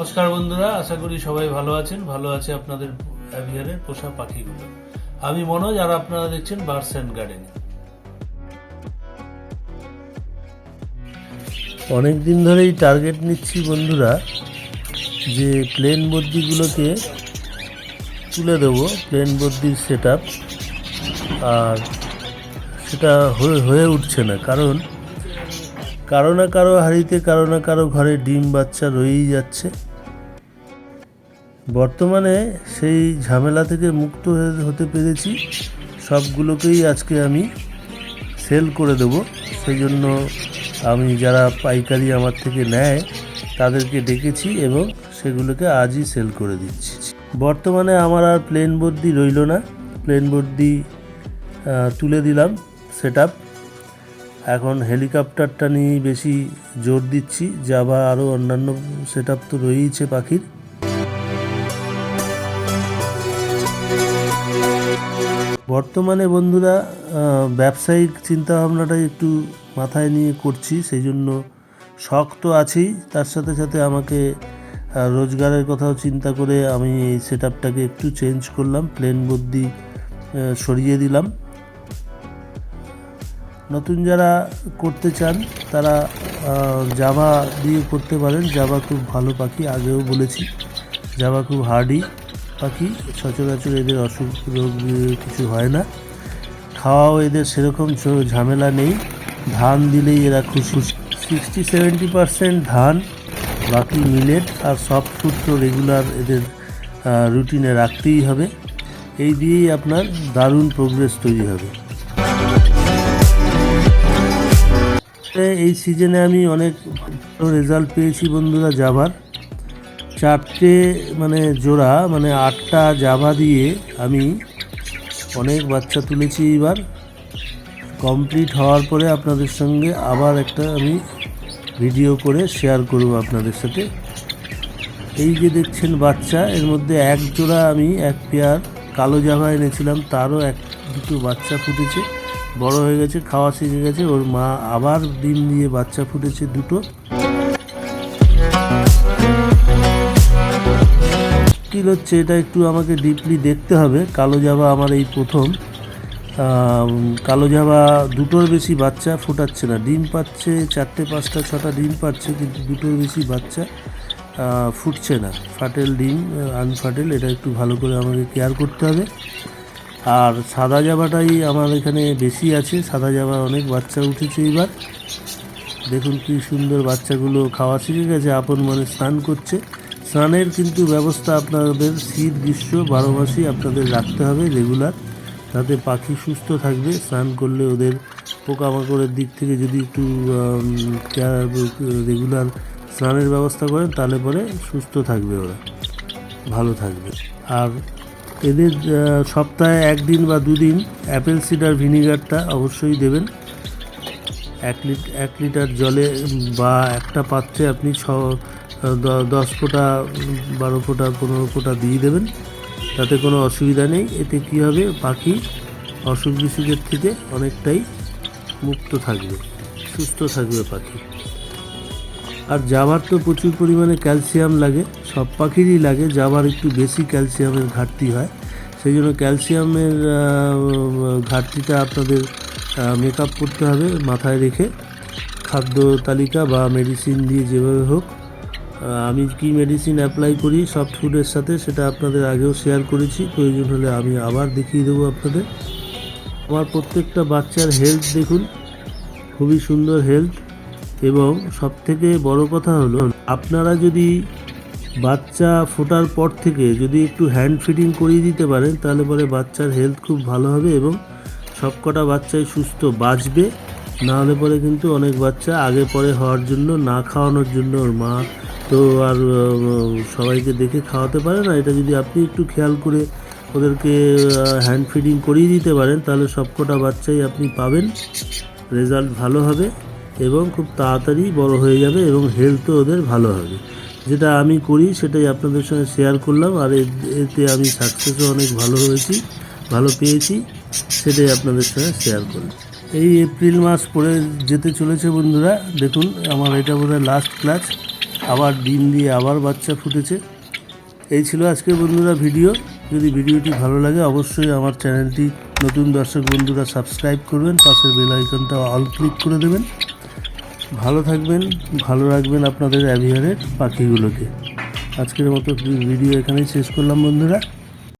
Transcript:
নমস্কার বন্ধুরা, আশা করি সবাই ভালো আছেন। ভালো আছে আপনাদের অ্যাভিয়ারের পোষা পাখিগুলো। আমি মনোজ, আর আপনারা দেখছেন বার্ডস অ্যান্ড গার্ডেন। অনেক দিন ধরেই টার্গেট নিচ্ছি বন্ধুরা যে প্লেন বদ্যিগুলোকে তুলে দেবো প্লেন বদ্যির সেট আর সেটা হয়ে হয়ে উঠছে না, কারণ কারও না কারও হাড়িতে, কারও না কারও ঘরে ডিম বাচ্চা রয়েই যাচ্ছে। বর্তমানে সেই ঝামেলা থেকে মুক্ত হতে পেরেছি। সবগুলোকেই আজকে আমি সেল করে দেব। সেই জন্য আমি যারা পাইকারি আমার থেকে নেয়, তাদেরকে ডেকেছি এবং সেগুলোকে আজই সেল করে দিচ্ছি। বর্তমানে আমার আর প্লেন বর্দি রইল না। প্লেন বর্দি তুলে দিলাম সেট এখন হেলিকপ্টারটা নিয়ে বেশি জোর দিচ্ছি। জাভা আরও অন্যান্য সেট তো রয়েইছে পাখির। বর্তমানে বন্ধুরা ব্যবসায়িক চিন্তাভাবনাটাই একটু মাথায় নিয়ে করছি, সেই জন্য শখ তো আছেই। তার সাথে সাথে আমাকে রোজগারের কথাও চিন্তা করে আমি এই সেট আপটাকে একটু চেঞ্জ করলাম প্লেন বুদ্ধি সরিয়ে দিলাম। নতুন যারা করতে চান, তারা জাভা দিয়ে করতে পারেন। জাভা খুব ভালো পাখি, আগেও বলেছি। জাভা খুব হার্ডি পাখি, সচরাচর এদের অসুখ রোগ কিছু হয় না। খাওয়াও এদের সেরকম ঝামেলা নেই। ধান দিলেই এরা খুব সিক্সটি সেভেন্টি পারসেন্ট ধান, বাকি মিলেট আর সফট ফুড তো রেগুলার এদের রুটিনে রাখতেই হবে। এই দিয়েই আপনার দারুণ প্রোগ্রেস তৈরি হবে। এই সিজনে আমি অনেক রেজাল্ট পেয়েছি বন্ধুরা জাভার চারটে মানে জোড়া মানে আটটা জাভা দিয়ে আমি অনেক বাচ্চা তুলেছি এবার কমপ্লিট হওয়ার পরে আপনাদের সঙ্গে আবার একটা আমি ভিডিও করে শেয়ার করব আপনাদের সাথে। এই যে দেখছেন বাচ্চা, এর মধ্যে এক জোড়া আমি, এক পেয়ার কালো জামা এনেছিলাম, তারও এক দুটো বাচ্চা ফুটেছে। বড় হয়ে গেছে, খাওয়া শিখে গেছে, ওর মা আবার ডিম দিয়ে বাচ্চা ফুটেছে দুটো। মুশকিল হচ্ছে, এটা একটু আমাকে ডিপলি দেখতে হবে। কালো জাবা আমার এই প্রথম। কালো জাভা দুটোর বেশি বাচ্চা ফোটাচ্ছে না। ডিম পাচ্ছে, চারটে, পাঁচটা, ছটা ডিম পাচ্ছে, কিন্তু দুটোর বেশি বাচ্চা ফুটছে না। ফাটেল ডিম আনফাটেল এটা একটু ভালো করে আমাকে কেয়ার করতে হবে। আর সাদা জাভাটাই আমার এখানে বেশি আছে। সাদা জাভা অনেক বাচ্চা উঠেছে এবার। দেখুন কি সুন্দর বাচ্চাগুলো খাওয়া শিখে গেছে, আপন মনে স্নান করছে। স্নানের কিন্তু ব্যবস্থা আপনাদের শীত, গ্রীষ্ম বারো মাসই আপনাদের রাখতে হবে রেগুলার। তাতে পাখি সুস্থ থাকবে, স্নান করলে ওদের পোকামাকড়ের দিক থেকে যদি একটু রেগুলার স্নানের ব্যবস্থা করেন, তাহলে পরে সুস্থ থাকবে ওরা, ভালো থাকবে। আর এদের সপ্তাহে একদিন বা দুদিন অ্যাপেল সিডার ভিনিগারটা অবশ্যই দেবেন। এক লিট এক লিটার জলে বা একটা পাত্রে আপনি ছ দশ ফোঁটা, বারো ফোঁটা, পনেরো ফোঁটা দিয়ে দেবেন। তাতে কোনো অসুবিধা নেই। এতে কী হবে? পাখি অসুখ বিসুখের থেকে অনেকটাই মুক্ত থাকবে, সুস্থ থাকবে পাখি। আর জাভার তো প্রচুর পরিমাণে ক্যালসিয়াম লাগে, সব পাখিরই লাগে। জাভার একটু বেশি ক্যালসিয়ামের ঘাটতি হয়। সেই জন্য ক্যালসিয়ামের ঘাটতিটা আপনাদের মেকআপ করতে হবে মাথায় রেখে। খাদ্য তালিকা বা মেডিসিন দিয়ে যেভাবে হোক আমি কি মেডিসিন অ্যাপ্লাই করি সফট ফুডের সাথে সেটা আপনাদের আগেও শেয়ার করেছি। প্রয়োজন হলে আমি আবার দেখিয়ে দেবো আপনাদের। আমার প্রত্যেকটা বাচ্চার হেলথ দেখুন, খুবই সুন্দর হেলথ এবং সবথেকে বড় কথা হলো, আপনারা যদি বাচ্চা ফোটার পর থেকে যদি একটু হ্যান্ড ফিটিং করিয়ে দিতে পারেন, তাহলে পরে বাচ্চার হেলথ খুব ভালো হবে এবং সবকটা বাচ্চাই সুস্থ বাঁচবে। না হলে পরে কিন্তু অনেক বাচ্চা আগে পরে হওয়ার জন্য, না খাওয়ানোর জন্য ওর মা তো আর সবাইকে দেখে খাওয়াতে পারে না। এটা যদি আপনি একটু খেয়াল করে ওদেরকে হ্যান্ড ফিডিং করিয়ে দিতে পারেন, তাহলে সবকটা বাচ্চাই আপনি পাবেন। রেজাল্ট ভালো হবে এবং খুব তাড়াতাড়ি বড় হয়ে যাবে এবং হেলথও ওদের ভালো হবে। যেটা আমি করি সেটাই আপনাদের সঙ্গে শেয়ার করলাম, আর এতে আমি সাকসেসও অনেক ভালো হয়েছি, ভালো পেয়েছি। সেটাই আপনাদের সঙ্গে শেয়ার করলাম এই এপ্রিল মাস পরে যেতে চলেছে বন্ধুরা, দেখুন আমার এটা বোধহয় লাস্ট ক্লাস আবার ডিম দিয়ে আবার বাচ্চা ফুটেছে। এই ছিল আজকের বন্ধুরা ভিডিও যদি ভিডিওটি ভালো লাগে অবশ্যই আমার চ্যানেলটি নতুন দর্শক বন্ধুরা সাবস্ক্রাইব করবেন, পাশের বেল আইকনটা অল ক্লিক করে দেবেন। ভালো থাকবেন, ভালো রাখবেন আপনাদের অ্যাভিয়ারের পাখিগুলোকে। আজকের মতো ভিডিও এখানেই শেষ করলাম বন্ধুরা।